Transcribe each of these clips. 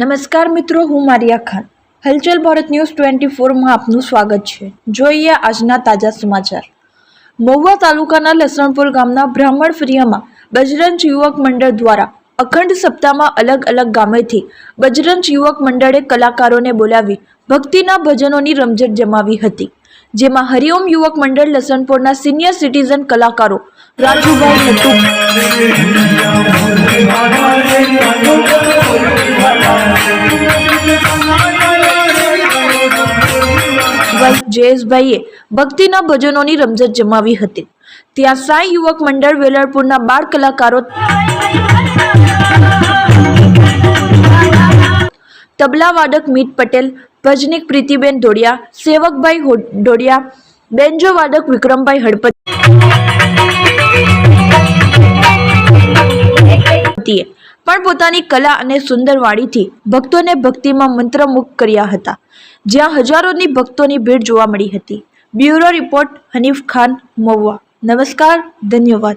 નમસ્કાર મિત્રો, હું મારિયા ખાન. હલચલ ભારત ન્યૂઝ ટ્વેન્ટી ફોરમાં આપનું સ્વાગત છે. જોઈએ આજના તાજા સમાચાર. મહુવા તાલુકાના લસણપુર ગામના બ્રાહ્મણ ફરિયામાં બજરંજ યુવક મંડળ દ્વારા અખંડ સપ્તાહમાં અલગ અલગ ગામેથી બજરંજ યુવક મંડળે કલાકારોને બોલાવી ભક્તિના ભજનોની રમઝટ જમાવી હતી. જેમાં હરિઓમ યુવક મંડળ લસણપુરના સિનિયર સિટીઝન કલાકારો રાજુભાઈ નટુ ભાઈ જયેશભાઈએ ભક્તિના ભજનોની રમઝટ જમાવી હતી. ત્યાં સાંઈ યુવક મંડળ વેલરપુરના બાળ કલાકારો તબલા વાદક મીત પટેલ ભજનિક પ્રીતિબેન ધોડિયા સેવકભાઈ ડોડિયા બેન્જો વાદક વિક્રમભાઈ હડપતિએ પણ પોતાની કલા અને સુંદર વાણીથી ભક્તોને ભક્તિમાં મંત્રમુગ્ધ કર્યા હતા. જ્યાં હજારોની ભક્તોની ભીડ જોવા મળી હતી. Bureau report Hanif Khan Mahuva. નમસ્કાર, ધન્યવાદ.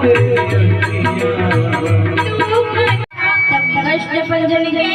કૃષ્ણ પંજની